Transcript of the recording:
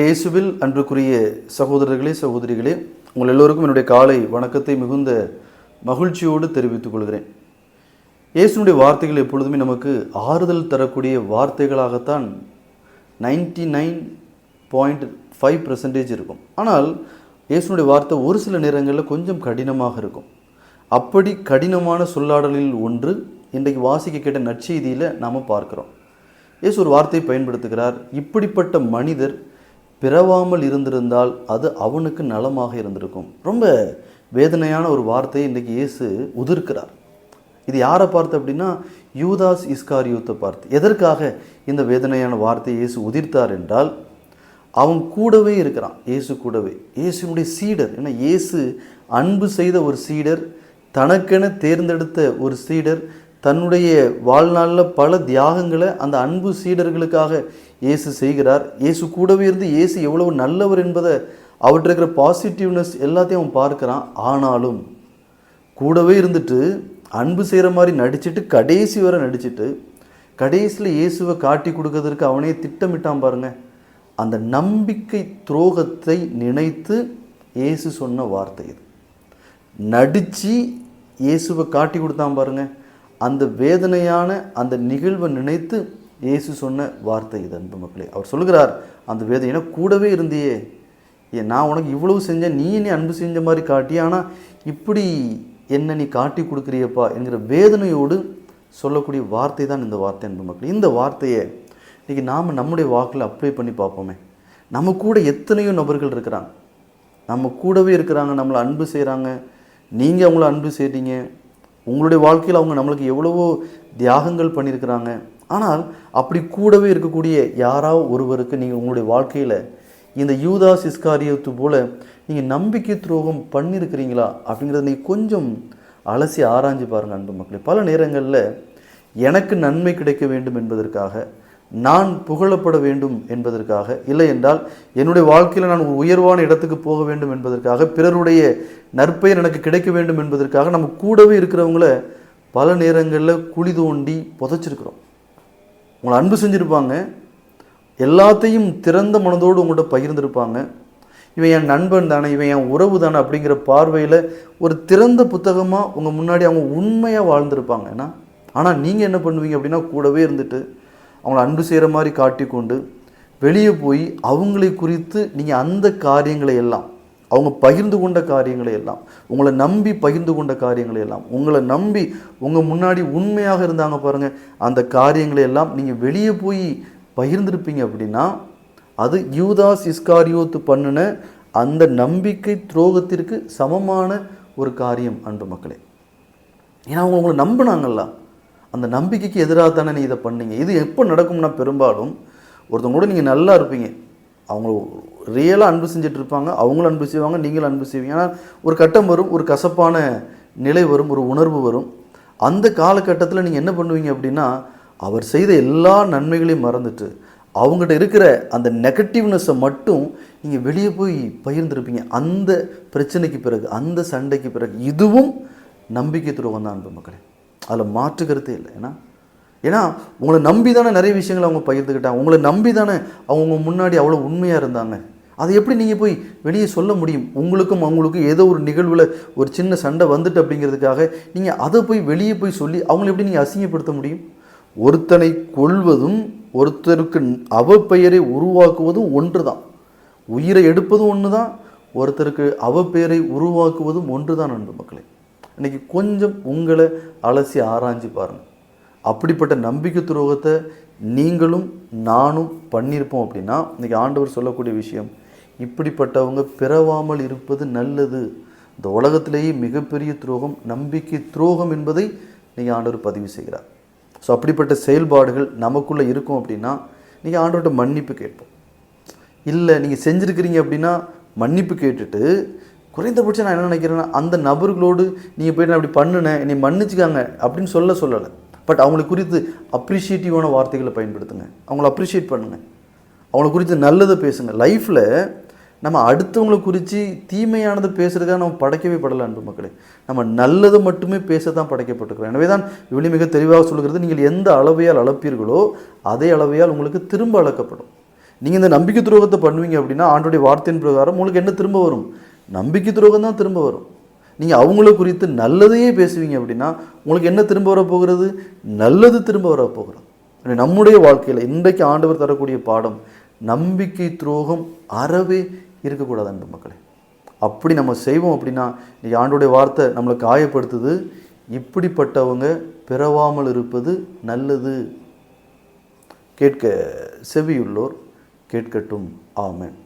இயேசுவில் அன்றுக்குரிய சகோதரர்களே சகோதரிகளே உங்கள் எல்லோருக்கும் என்னுடைய காலை வணக்கத்தை மிகுந்த மகிழ்ச்சியோடு தெரிவித்துக் கொள்கிறேன். இயேசுனுடைய வார்த்தைகள் எப்பொழுதுமே நமக்கு ஆறுதல் தரக்கூடிய வார்த்தைகளாகத்தான் ninety nine point five percentage இருக்கும். ஆனால் இயேசுனுடைய வார்த்தை ஒரு சில நேரங்களில் கொஞ்சம் கடினமாக இருக்கும். அப்படி கடினமான சொல்லாடலில் ஒன்று இன்றைக்கு வாசிக்க கேட்ட நற்செய்தியில் நாம் பார்க்குறோம். இயேசு ஒரு வார்த்தையை பயன்படுத்துகிறார். இப்படிப்பட்ட மனிதர் பிறவாமல் இருந்திருந்தால் அது அவனுக்கு நலமாக இருந்திருக்கும். ரொம்ப வேதனையான ஒரு வார்த்தையை இன்றைக்கி இயேசு உதிர்க்கிறார். இது யாரை பார்த்து அப்படின்னா யூதாஸ் இஸ்கார் யூத்தை பார்த்து. எதற்காக இந்த வேதனையான வார்த்தையை இயேசு உதிர்த்தார் என்றால் அவன் கூடவே இருக்கிறான். இயேசு கூடவே. இயேசுனுடைய சீடர். ஏன்னா இயேசு அன்பு செய்த ஒரு சீடர் தனக்கென தேர்ந்தெடுத்த ஒரு சீடர் தன்னுடைய வாழ்நாளில் பல தியாகங்களை அந்த அன்பு சீடர்களுக்காக இயேசு செய்கிறார். இயேசு கூடவே இருந்து இயேசு எவ்வளவு நல்லவர் என்பதை அவர்கிட்ட இருக்கிற பாசிட்டிவ்னஸ் எல்லாத்தையும் அவன் பார்க்குறான். ஆனாலும் கூடவே இருந்துட்டு அன்பு செய்கிற மாதிரி நடிச்சுட்டு கடைசி வரை நடிச்சுட்டு கடைசியில் இயேசுவை காட்டி கொடுக்கறதற்கு அவனே திட்டமிட்டான் பாருங்க. அந்த நம்பிக்கை துரோகத்தை நினைத்து இயேசு சொன்ன வார்த்தை இது. நடித்து இயேசுவை காட்டி கொடுத்தான் பாருங்கள் அந்த வேதனையான அந்த நிகழ்வை நினைத்து இயேசு சொன்ன வார்த்தை இது அன்பு மக்களே. அவர் சொல்கிறார் அந்த வேதனை கூடவே இருந்தியே. ஏன் நான் உனக்கு இவ்வளவு செஞ்சேன் நீ என்னை அன்பு செஞ்ச மாதிரி காட்டி ஆனால் இப்படி என்ன நீ காட்டி கொடுக்குறியப்பா என்கிற வேதனையோடு சொல்லக்கூடிய வார்த்தை தான் இந்த வார்த்தை அன்பு மக்கள். இந்த வார்த்தையை இன்றைக்கி நாம் நம்முடைய வாக்கில் அப்ளை பண்ணி பார்ப்போமே. நம்ம கூட எத்தனையோ நபர்கள் இருக்கிறாங்க. நம்ம கூடவே இருக்கிறாங்க நம்மளை அன்பு செய்கிறாங்க நீங்கள் அவங்கள அன்பு செய்கிறீங்க உங்களுடைய வாழ்க்கையில் அவங்க நம்மளுக்கு எவ்வளவோ தியாகங்கள் பண்ணியிருக்கிறாங்க. ஆனால் அப்படி கூடவே இருக்கக்கூடிய யாராவது ஒருவருக்கு நீங்கள் உங்களுடைய வாழ்க்கையில் இந்த யூதாஸ் இஸ்காரியத்து போல் நீங்கள் நம்பிக்கை துரோகம் பண்ணியிருக்கிறீங்களா அப்படிங்கிறத நீங்கள் கொஞ்சம் அலசி ஆராய்ஞ்சு பாருங்கள் அன்பு மக்களே. பல நேரங்களில் எனக்கு நன்மை கிடைக்க வேண்டும் என்பதற்காக நான் புகழப்பட வேண்டும் என்பதற்காக. இல்லை என்றால் என்னுடைய வாழ்க்கையில் நான் ஒரு உயர்வான இடத்துக்கு போக வேண்டும் என்பதற்காக பிறருடைய நற்பெயர் எனக்கு கிடைக்க வேண்டும் என்பதற்காக நம்ம கூடவே இருக்கிறவங்கள பல நேரங்களில் குழி தோண்டி புதைச்சிருக்கிறோம். உங்களை அன்பு செஞ்சுருப்பாங்க. எல்லாத்தையும் திறந்த மனதோடு உங்கள்கிட்ட பகிர்ந்திருப்பாங்க. இவன் என் நண்பன் தானே இவன் என் உறவு தானே அப்படிங்கிற பார்வையில் ஒரு திறந்த புத்தகமாக உங்கள் முன்னாடி அவங்க உண்மையாக வாழ்ந்திருப்பாங்க. ஏன்னா ஆனால் நீங்கள் என்ன பண்ணுவீங்க அப்படின்னா கூடவே இருந்துட்டு அவங்கள அன்பு செய்கிற மாதிரி காட்டிக்கொண்டு வெளியே போய் அவங்களை குறித்து நீங்கள் அந்த காரியங்களை எல்லாம் அவங்க பகிர்ந்து கொண்ட காரியங்களை எல்லாம் உங்களை நம்பி பகிர்ந்து கொண்ட காரியங்களை எல்லாம் உங்களை நம்பி உங்கள் முன்னாடி உண்மையாக இருந்தாங்க பாருங்கள் அந்த காரியங்களை எல்லாம் நீங்கள் வெளியே போய் பகிர்ந்திருப்பீங்க அப்படின்னா அது யூதாஸ் இஸ்காரியோத்து பண்ணின அந்த நம்பிக்கை துரோகத்திற்கு சமமான ஒரு காரியம் அன்பு மக்களே. ஏன்னா அவங்க உங்களை நம்பினாங்கல்ல. அந்த நம்பிக்கைக்கு எதிராக தானே நீ இதை பண்ணீங்க? இது எப்போ நடக்கும்னா பெரும்பாலும் ஒருத்தவங்க கூட நீங்கள் நல்லா இருப்பீங்க. அவங்க ரியலாக அன்பு செஞ்சுட்டு இருப்பாங்க. அவங்களும் அன்பு செய்வாங்க நீங்களும் அன்பு செய்வீங்க. ஆனால் ஒரு கட்டம் வரும் ஒரு கசப்பான நிலை வரும் ஒரு உணர்வு வரும். அந்த காலகட்டத்தில் நீங்கள் என்ன பண்ணுவீங்க அப்படின்னா அவர் செய்த எல்லா நன்மைகளையும் மறந்துட்டு அவங்ககிட்ட இருக்கிற அந்த நெகட்டிவ்னஸை மட்டும் நீங்கள் வெளியே போய் பகிர்ந்துருப்பீங்க. அந்த பிரச்சனைக்கு பிறகு அந்த சண்டைக்கு பிறகு. இதுவும் நம்பிக்கை துரோகம் தான் அன்பு மக்களே. அதில் மாற்று கருத்தே இல்லை. ஏன்னா ஏன்னா உங்களை நம்பி தானே நிறைய விஷயங்களை அவங்க பகிர்ந்துக்கிட்டாங்க. உங்களை நம்பி தானே அவங்க முன்னாடி அவ்வளோ உண்மையாக இருந்தாங்க. அதை எப்படி நீங்கள் போய் வெளியே சொல்ல முடியும்? உங்களுக்கும் அவங்களுக்கும் ஏதோ ஒரு நிகழ்வில் ஒரு சின்ன சண்டை வந்துட்டு அப்படிங்கிறதுக்காக நீங்கள் அதை போய் வெளியே போய் சொல்லி அவங்கள எப்படி நீங்கள் அசிங்கப்படுத்த முடியும்? ஒருத்தனை கொள்வதும் ஒருத்தருக்கு அவப்பெயரை உருவாக்குவதும் ஒன்று தான் உயிரை எடுப்பதும் ஒன்று தான் ஒருத்தருக்கு அவப்பெயரை உருவாக்குவதும் ஒன்று தான் நண்பு மக்களே. இன்றைக்கி கொஞ்சம் உங்களை அலசி ஆராய்ஞ்சு பாருங்கள் அப்படிப்பட்ட நம்பிக்கை துரோகத்தை நீங்களும் நானும் பண்ணியிருப்போம் அப்படின்னா இன்றைக்கி ஆண்டவர் சொல்லக்கூடிய விஷயம் இப்படிப்பட்டவங்க பிறவாமல் இருப்பது நல்லது. இந்த உலகத்திலேயே மிகப்பெரிய துரோகம் நம்பிக்கை துரோகம் என்பதை நீங்கள் ஆண்டவர் பதிவு செய்கிறார். ஸோ அப்படிப்பட்ட செயல்பாடுகள் நமக்குள்ளே இருக்கும் அப்படின்னா நீங்கள் ஆண்டவர்கிட்ட மன்னிப்பு கேட்போம். இல்லை நீங்கள் செஞ்சுருக்கிறீங்க அப்படின்னா மன்னிப்பு கேட்டுட்டு குறைந்தபட்சம் நான் என்ன நினைக்கிறேன்னா அந்த நபர்களோடு நீங்கள் போயிட்டு நான் அப்படி பண்ணுனேன் என்னை மன்னிச்சுக்காங்க அப்படின்னு சொல்ல சொல்லலை. பட் அவங்களை குறித்து அப்ரிஷியேட்டிவான வார்த்தைகளை பயன்படுத்துங்க. அவங்கள அப்ரிஷியேட் பண்ணுங்கள் அவங்கள குறித்து நல்லதை பேசுங்க. லைஃப்பில் நம்ம அடுத்தவங்களை குறித்து தீமையானதை பேசுகிறதுக்காக நம்ம படைக்கவே படலை அன்பு மக்களே. நம்ம நல்லதை மட்டுமே பேச தான் படைக்கப்பட்டிருக்கிறோம். எனவே தான் இவ்வளோ மிக தெளிவாக சொல்கிறது நீங்கள் எந்த அளவையால் அளப்பீர்களோ அதே அளவையால் உங்களுக்கு திரும்ப அளக்கப்படும். நீங்கள் இந்த நம்பிக்கை துரோகத்தை பண்ணுவீங்க அப்படின்னா ஆண்டோடைய வார்த்தையின் பிரகாரம் உங்களுக்கு என்ன திரும்ப வரும்? நம்பிக்கை துரோகம் தான் திரும்ப வரும். நீங்கள் அவங்கள குறித்து நல்லதையே பேசுவீங்க அப்படின்னா உங்களுக்கு என்ன திரும்ப வர போகிறது? நல்லது திரும்ப வர போகிறது. நம்முடைய வாழ்க்கையில் இன்றைக்கு ஆண்டவர் தரக்கூடிய பாடம் நம்பிக்கை துரோகம் அறவே இருக்கக்கூடாது அன்பு மக்களே. அப்படி நம்ம செய்வோம் அப்படின்னா இன்றைக்கி ஆண்டோடைய வார்த்தை நம்மளை காயப்படுத்துது. இப்படிப்பட்டவங்க பிறவாமல் இருப்பது நல்லது. கேட்க செவியுள்ளோர் கேட்கட்டும். ஆமேன்.